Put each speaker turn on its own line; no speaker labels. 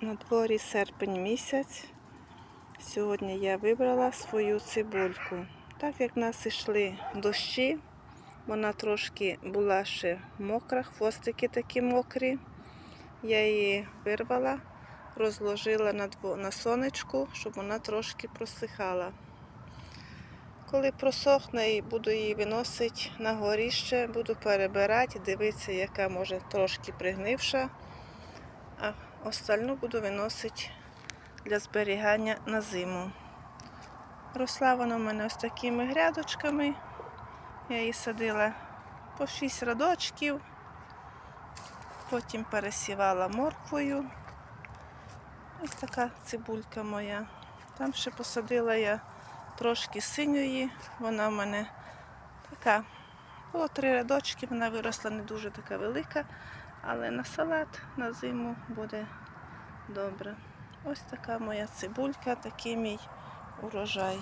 На дворі серпень місяць. Сьогодні я вибрала свою цибульку. Так як в нас йшли дощі, вона трошки була ще мокра, хвостики такі мокрі. Я її вирвала, розложила на, дво- на сонечку, щоб вона трошки просихала. Коли просохне, буду її виносити на горіще, буду перебирати, дивитися, яка може трошки пригнивша, а остальну буду виносити для зберігання на зиму. Росла вона в мене ось такими грядочками. Я її садила по 6 радочків, потім пересівала морквою. Ось така цибулька моя. Там ще посадила я трошки синьої, вона в мене така. Було три рядочки, вона виросла не дуже така велика, але на салат на зиму буде добре. Ось така моя цибулька, такий мій урожай.